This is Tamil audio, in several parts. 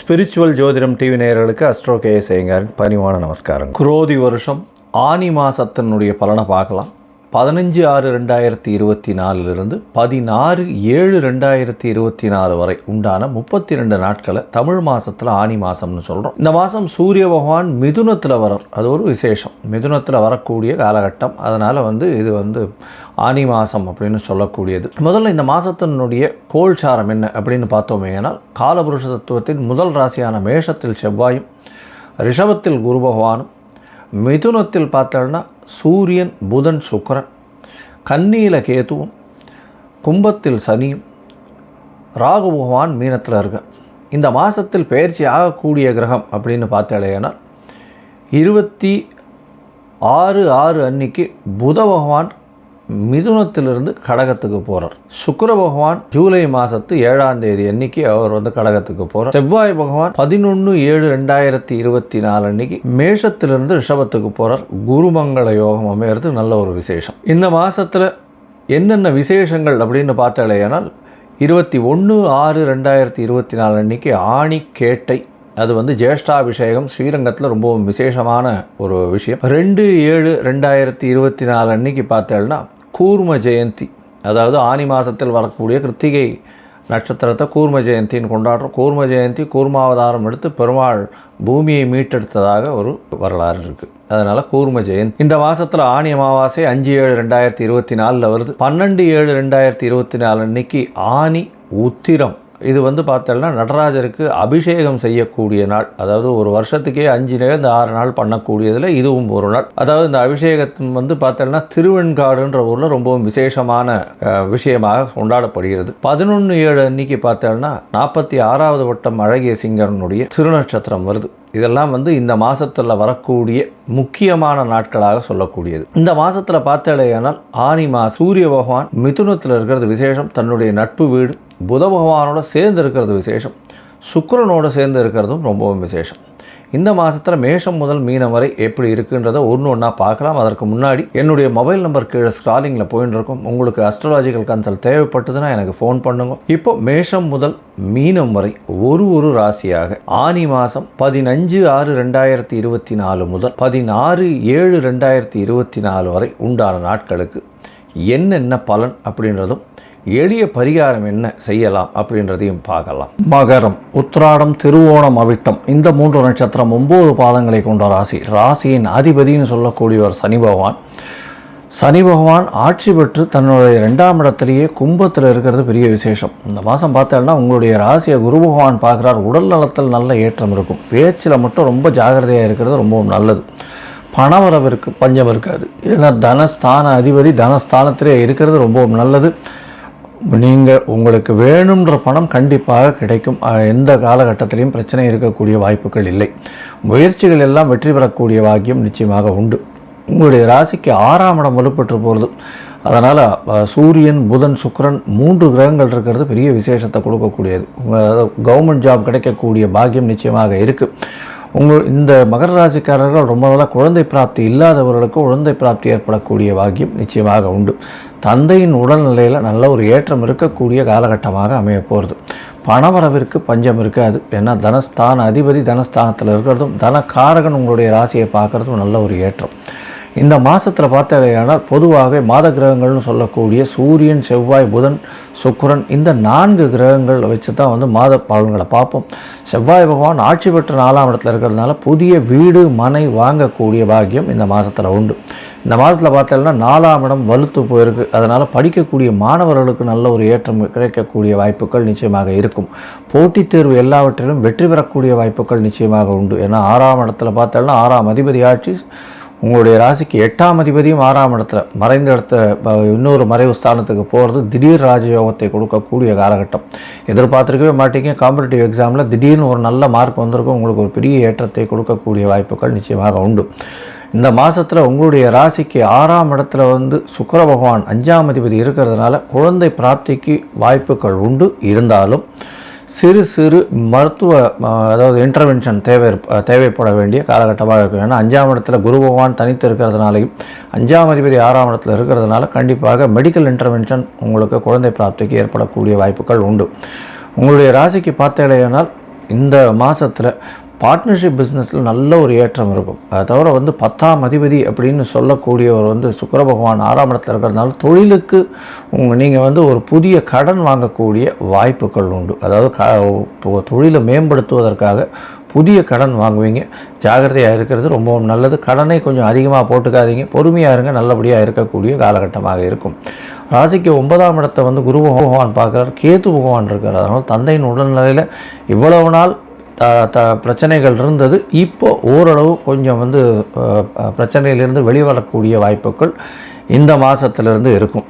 ஸ்பிரிச்சுவல் ஜோதிடம் டிவி நேயர்களுக்கு அஸ்ட்ரோ கே சேங்கரின் பணிவான நமஸ்காரம் குரோதி வருஷம் ஆனி மாசத்தினுடைய பலனை பார்க்கலாம் பதினஞ்சு ஆறு ரெண்டாயிரத்தி இருபத்தி நாலுலேருந்து பதினாறு ஏழு ரெண்டாயிரத்தி இருபத்தி நாலு வரை உண்டான முப்பத்தி ரெண்டு நாட்களை தமிழ் மாதத்தில் ஆனி மாதம்னு சொல்கிறோம் இந்த மாதம் சூரிய பகவான் மிதுனத்தில் வரார் அது ஒரு விசேஷம். மிதுனத்தில் வரக்கூடிய காலகட்டம். அதனால் வந்து இது வந்து ஆனி மாதம் அப்படின்னு சொல்லக்கூடியது. முதல்ல இந்த மாதத்தினுடைய கோல்சாரம் என்ன அப்படின்னு பார்த்தோமேனால் காலபுருஷ தத்துவத்தின் முதல் ராசியான மேஷத்தில் செவ்வாயும் ரிஷபத்தில் குரு பகவானும் மிதுனத்தில் பார்த்தோன்னா சூரியன் புதன் சுக்கரன் கன்னியில் கேதுவும் கும்பத்தில் சனியும் ராகு பகவான் மீனத்தில் இருக்க. இந்த மாதத்தில் பயிற்சி ஆகக்கூடிய கிரகம் அப்படின்னு பார்த்தாலேனா இருபத்தி ஆறு ஆறு அன்னைக்கு புத பகவான் மிதுனத்திலிருந்து கடகத்துக்கு போகிறார் சுக்கர பகவான் ஜூலை மாதத்து ஏழாம் தேதி அன்னைக்கு அவர் வந்து கடகத்துக்கு போகிறார் செவ்வாய் பகவான் பதினொன்று ஏழு ரெண்டாயிரத்தி இருபத்தி நாலு அன்னைக்கு மேஷத்திலிருந்து ரிஷபத்துக்கு போகிறார் குருமங்கள யோகம் அமையிறது நல்ல ஒரு விசேஷம். இந்த மாதத்தில் என்னென்ன விசேஷங்கள் அப்படின்னு பார்த்தாலேயானால் இருபத்தி ஒன்று ஆறு ரெண்டாயிரத்தி இருபத்தி நாலு அன்னைக்கு ஆணி கேட்டை அது வந்து ஜேஷ்டாபிஷேகம் ஸ்ரீரங்கத்தில் ரொம்பவும் விசேஷமான ஒரு விஷயம். ரெண்டு ஏழு ரெண்டாயிரத்தி இருபத்தி நாலு அன்னைக்கு பார்த்தேன்னா கூர்ம ஜெயந்தி. அதாவது ஆனி மாதத்தில் வரக்கூடிய கிருத்திகை நட்சத்திரத்தை கூர்ம ஜெயந்தின்னு கொண்டாடுறோம். கூர்ம ஜெயந்தி கூர்மாவதாரம் எடுத்து பெருமாள் பூமியை மீட்டெடுத்ததாக ஒரு வரலாறு இருக்குது அதனால் கூர்ம ஜெயந்தி. இந்த மாதத்தில் ஆணி அமாவாசை அஞ்சு ஏழு ரெண்டாயிரத்தி இருபத்தி நாலில் வருது. பன்னெண்டு ஏழு ரெண்டாயிரத்தி இருபத்தி நாலு அன்னைக்கு ஆனி உத்திரம் இது வந்து பார்த்தோம்னா நடராஜருக்கு அபிஷேகம் செய்யக்கூடிய நாள். அதாவது ஒரு வருஷத்துக்கே அஞ்சு இந்த ஆறு நாள் பண்ணக்கூடியதில் இதுவும் ஒரு நாள். அதாவது இந்த அபிஷேகத்தின் வந்து பார்த்தோம்னா திருவெண்காடுன்ற ஊரில் ரொம்பவும் விசேஷமான விஷயமாக கொண்டாடப்படுகிறது. பதினொன்று ஏழு அன்னைக்கு பார்த்தோம்னா நாற்பத்தி ஆறாவது வட்டம் அழகிய சிங்கனுடைய திருநட்சத்திரம் வருது. இதெல்லாம் வந்து இந்த மாதத்தில் வரக்கூடிய முக்கியமான நாட்களாக சொல்லக்கூடியது. இந்த மாதத்தில் பார்த்தாலேயானால் ஆனி மா சூரிய பகவான் மிதுனத்தில் இருக்கிறது விசேஷம் தன்னுடைய நட்பு வீடு புத பகவானோட சேர்ந்து இருக்கிறது விசேஷம் சுக்கரனோடு சேர்ந்து இருக்கிறதும் ரொம்பவும் விசேஷம். இந்த மாதத்தில் மேஷம் முதல் மீனம் வரை எப்படி இருக்குன்றதை ஒன்று ஒன்றா பார்க்கலாம். அதற்கு முன்னாடி என்னுடைய மொபைல் நம்பர் கீழே ஸ்க்ராலிங்கில் போயின்னு இருக்கும் உங்களுக்கு அஸ்ட்ராலாஜிக்கல் கன்சல்ட் தேவைப்பட்டதுன்னா எனக்கு ஃபோன் பண்ணுங்க. இப்போ மேஷம் முதல் மீனம் வரை ஒரு ஒரு ராசியாக ஆனி மாதம் பதினஞ்சு ஆறு ரெண்டாயிரத்தி இருபத்தி நாலு முதல் பதினாறு ஏழு ரெண்டாயிரத்தி இருபத்தி நாலு வரை உண்டான நாட்களுக்கு என்னென்ன பலன் அப்படின்றதும் எளிய பரிகாரம் என்ன செய்யலாம் அப்படின்றதையும் பார்க்கலாம். மகரம் உத்ராடம் திருவோணம் அவிட்டம் இந்த மூன்று நட்சத்திரம் ஒம்பது பாதங்களை கொண்ட ராசி. ராசியின் அதிபதினு சொல்லக்கூடியவர் சனி பகவான். சனி பகவான் ஆட்சி பெற்று தன்னுடைய ரெண்டாம் இடத்திலேயே கும்பத்தில் இருக்கிறது பெரிய விசேஷம். இந்த மாதம் பார்த்தோம்னா உங்களுடைய ராசியை குரு பகவான் பார்க்குறார். உடல் நலத்தில் நல்ல ஏற்றம் இருக்கும். பேச்சில் மட்டும் ரொம்ப ஜாகிரதையாக இருக்கிறது ரொம்பவும் நல்லது. பணவரவிற்கு பஞ்சம் இருக்காது. ஏன்னா தனஸ்தான அதிபதி தனஸ்தானத்திலே இருக்கிறது ரொம்பவும் நல்லது. நீங்கள் உங்களுக்கு வேணுன்ற பணம் கண்டிப்பாக கிடைக்கும். எந்த காலகட்டத்திலையும் பிரச்சனை இருக்கக்கூடிய வாய்ப்புகள் இல்லை. முயற்சிகள் எல்லாம் வெற்றி பெறக்கூடிய பாக்கியம் நிச்சயமாக உண்டு. உங்களுடைய ராசிக்கு ஆறாம் இடம் வலுப்பெற்று போகிறது அதனால் சூரியன் புதன் சுக்கரன் மூன்று கிரகங்கள் இருக்கிறது பெரிய விசேஷத்தை கொடுக்கக்கூடியது. உங்கள் கவர்மெண்ட் ஜாப் கிடைக்கக்கூடிய பாக்கியம் நிச்சயமாக இருக்குது உங்கள் இந்த மகர ராசிக்காரர்கள் ரொம்ப நாளாக குழந்தை பிராப்தி இல்லாதவர்களுக்கு குழந்தை பிராப்தி ஏற்படக்கூடிய பாக்கியம் நிச்சயமாக உண்டு. தந்தையின் உடல்நிலையில் நல்ல ஒரு ஏற்றம் இருக்கக்கூடிய காலகட்டமாக அமைய போகிறது பணவரவிற்கு பஞ்சம் இருக்காது. ஏன்னா தனஸ்தான அதிபதி தனஸ்தானத்தில் இருக்கிறதும் தனக்காரகன் உங்களுடைய ராசியை பார்க்குறதும் நல்ல ஒரு ஏற்றம். இந்த மாதத்தில் பார்த்தாலேயானால் பொதுவாகவே மாத கிரகங்கள்னு சொல்லக்கூடிய சூரியன் செவ்வாய் புதன் சுக்கரன் இந்த நான்கு கிரகங்கள் வச்சு தான் வந்து மாத பலன்களை பார்ப்போம். செவ்வாய் பகவான் ஆட்சி பெற்ற நாலாம் இடத்துல இருக்கிறதுனால புதிய வீடு மனை வாங்கக்கூடிய பாக்கியம் இந்த மாதத்தில் உண்டு. இந்த மாதத்தில் பார்த்தோம்னா நாலாம் இடம் வலுத்து போயிருக்கு. அதனால் படிக்கக்கூடிய மாணவர்களுக்கு நல்ல ஒரு ஏற்றம் கிடைக்கக்கூடிய வாய்ப்புகள் நிச்சயமாக இருக்கும். போட்டித் தேர்வு எல்லாவற்றிலும் வெற்றி பெறக்கூடிய வாய்ப்புகள் நிச்சயமாக உண்டு. ஏன்னா ஆறாம் இடத்துல பார்த்தோம்னா ஆறாம் அதிபதி ஆட்சி உங்களுடைய ராசிக்கு எட்டாம் அதிபதியும் ஆறாம் இடத்துல மறைந்த இடத்த இன்னொரு மறைவு ஸ்தானத்துக்கு போகிறது திடீர் ராஜயோகத்தை கொடுக்கக்கூடிய காலகட்டம். எதிர்பார்த்துருக்கவே மாட்டீங்க. காம்படிட்டிவ் எக்ஸாமில் திடீர்னு ஒரு நல்ல மார்க் வந்திருக்கும். உங்களுக்கு ஒரு பெரிய ஏற்றத்தை கொடுக்கக்கூடிய வாய்ப்புகள் நிச்சயமாக உண்டு. இந்த மாதத்தில் உங்களுடைய ராசிக்கு ஆறாம் இடத்துல வந்து சுக்கர பகவான் அஞ்சாம் அதிபதி இருக்கிறதுனால குழந்தை பிராப்திக்கு வாய்ப்புகள் உண்டு. இருந்தாலும் சிறு சிறு மருத்துவ அதாவது இன்டர்வென்ஷன் தேவை தேவைப்பட வேண்டிய காலகட்டமாக இருக்கும். ஏன்னா அஞ்சாம் இடத்துல குரு பகவான் தனித்து இருக்கிறதுனாலையும் அஞ்சாம் அதிபதி ஆறாம் இடத்துல இருக்கிறதுனால கண்டிப்பாக மெடிக்கல் இன்டர்வென்ஷன் உங்களுக்கு குழந்தை பிராப்திக்கு ஏற்படக்கூடிய வாய்ப்புகள் உண்டு. உங்களுடைய ராசிக்கு பார்த்தேனால் இந்த மாதத்தில் பார்ட்னர்ஷிப் பிஸ்னஸில் நல்ல ஒரு ஏற்றம் இருக்கும். அதை தவிர வந்து பத்தாம் அதிபதி அப்படின்னு சொல்லக்கூடியவர் வந்து சுக்கர பகவான் ஆறாம் இடத்துல இருக்கிறதுனால தொழிலுக்கு உங்கள் நீங்கள் வந்து ஒரு புதிய கடன் வாங்கக்கூடிய வாய்ப்புகள் உண்டு. அதாவது க தொழிலை மேம்படுத்துவதற்காக புதிய கடன் வாங்குவீங்க. ஜாகிரதையாக இருக்கிறது ரொம்பவும் நல்லது. கடனை கொஞ்சம் அதிகமாக போட்டுக்காதீங்க. பொறுமையாக இருங்க. நல்லபடியாக இருக்கக்கூடிய காலகட்டமாக இருக்கும். ராசிக்கு ஒன்பதாம் இடத்தை வந்து குரு பகவான் பார்க்குறார். கேத்து பகவான் இருக்கார் அதனால் தந்தையின் உடல்நிலையில் இவ்வளவு நாள் த த பிரச்சனைகள் இருந்தது. இப்போ ஓரளவு கொஞ்சம் வந்து பிரச்சனையிலிருந்து வெளிவரக்கூடிய வாய்ப்புகள் இந்த மாதத்துலேருந்து இருக்கும்.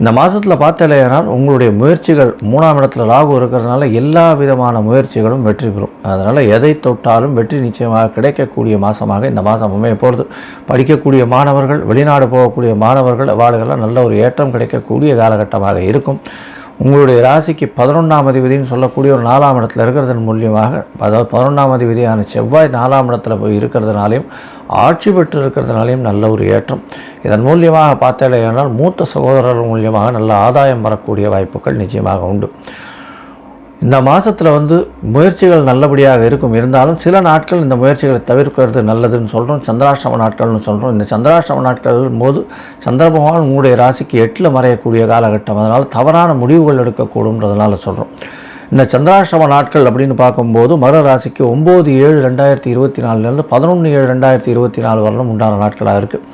இந்த மாதத்தில் பார்த்தாலேனால் உங்களுடைய முயற்சிகள் மூணாம் இடத்துல ராகு இருக்கிறதுனால எல்லா விதமான முயற்சிகளும் வெற்றி பெறும். அதனால் எதை தொட்டாலும் வெற்றி நிச்சயமாக கிடைக்கக்கூடிய மாதமாக இந்த மாதம் அமைய போகிறது படிக்கக்கூடிய மாணவர்கள் வெளிநாடு போகக்கூடிய மாணவர்கள் அவாளுகெல்லாம் நல்ல ஒரு ஏற்றம் கிடைக்கக்கூடிய காலகட்டமாக இருக்கும். உங்களுடைய ராசிக்கு பதினொன்றாம் அதிபதினு சொல்லக்கூடிய ஒரு நாலாம் இடத்துல இருக்கிறதன் மூலியமாக அதாவது பதினொன்றாம் அதிபதியான செவ்வாய் நாலாம் இடத்துல போய் இருக்கிறதுனாலையும் ஆட்சி பெற்று இருக்கிறதுனாலையும் நல்ல ஒரு ஏற்றம். இதன் மூலியமாக பார்த்தாலேயானால் மூத்த சகோதரர்கள் மூலியமாக நல்ல ஆதாயம் வரக்கூடிய வாய்ப்புகள் நிச்சயமாக உண்டு. இந்த மாதத்தில் வந்து முயற்சிகள் நல்லபடியாக இருக்கும். இருந்தாலும் சில நாட்கள் இந்த முயற்சிகளை தவிர்க்கிறது நல்லதுன்னு சொல்கிறோம் சந்திராஷ்டம நாட்கள்னு சொல்கிறோம் இந்த சந்திராஷ்டம நாட்கள் போது சந்திரபகவான் உங்களுடைய ராசிக்கு எட்டில் மறையக்கூடிய காலகட்டம். அதனால் தவறான முடிவுகள் எடுக்கக்கூடும்ன்றதுனால சொல்கிறோம் இந்த சந்திராஷ்டம நாட்கள் அப்படின்னு பார்க்கும்போது மறு ராசிக்கு ஒம்பது ஏழு ரெண்டாயிரத்தி இருபத்தி நாலுலேருந்து பதினொன்று ஏழு ரெண்டாயிரத்தி இருபத்தி நாலு வரலும் உண்டான நாட்களாக இருக்குது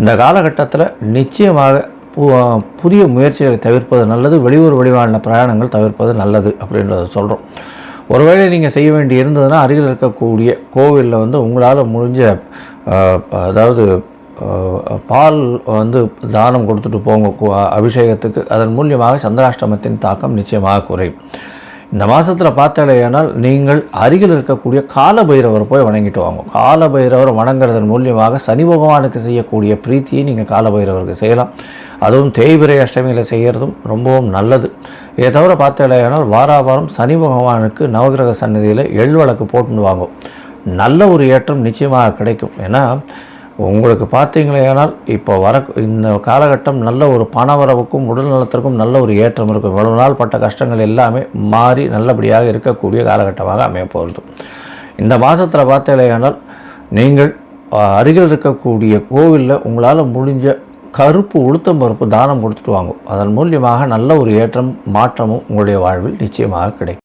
இந்த காலகட்டத்தில் நிச்சயமாக புதிய முயற்சிகளை தவிர்ப்பது நல்லது வெளியூர் வெளிவான பிரயாணங்கள் தவிர்ப்பது நல்லது அப்படின்றத சொல்கிறோம் ஒருவேளை நீங்கள் செய்ய வேண்டி இருந்ததுன்னா அருகில் இருக்கக்கூடிய கோவிலில் வந்து உங்களால் முடிஞ்ச அதாவது பால் வந்து தானம் கொடுத்துட்டு போங்க கு- அபிஷேகத்துக்கு. அதன் மூலியமாக சந்திராஷ்டமத்தின் தாக்கம் நிச்சயமாக குறையும். இந்த மாதத்தில் பார்த்தாலேயானால் நீங்கள் அருகில் இருக்கக்கூடிய கால பைரவர் போய் வணங்கிட்டு வாங்க. கால பைரவரை வணங்குறதன் மூலியமாக சனி பகவானுக்கு செய்யக்கூடிய பிரீத்தியை நீங்கள் கால பைரவருக்கு செய்யலாம். அதுவும் தேய்பிரை அஷ்டமியில் செய்கிறதும் ரொம்பவும் நல்லது. இதை தவிர பார்த்தாலேயானால் வாராவாரம் சனி பகவானுக்கு நவகிரக சன்னதியில் எள் வழக்கு போட்டுன்னு வாங்கும். நல்ல ஒரு ஏற்றம் நிச்சயமாக கிடைக்கும். ஏன்னா உங்களுக்கு பார்த்தீங்களேனால் இப்போ வர இந்த காலகட்டம் நல்ல ஒரு பணவரவுக்கும் உடல் நலத்திற்கும் நல்ல ஒரு ஏற்றம் இருக்கும். இவ்வளவு நாள் பட்ட கஷ்டங்கள் எல்லாமே மாறி நல்லபடியாக இருக்கக்கூடிய காலகட்டமாக அமையப்போகிறது இந்த மாதத்தில் பார்த்தீங்களேனால் நீங்கள் அருகில் இருக்கக்கூடிய கோவிலில் உங்களால் முடிஞ்ச கருப்பு உளுத்தம் பருப்பு தானம் கொடுத்துட்டு வாங்கும். அதன் மூலியமாக நல்ல ஒரு ஏற்றம் மாற்றமும் உங்களுடைய வாழ்வில் நிச்சயமாக கிடைக்கும்.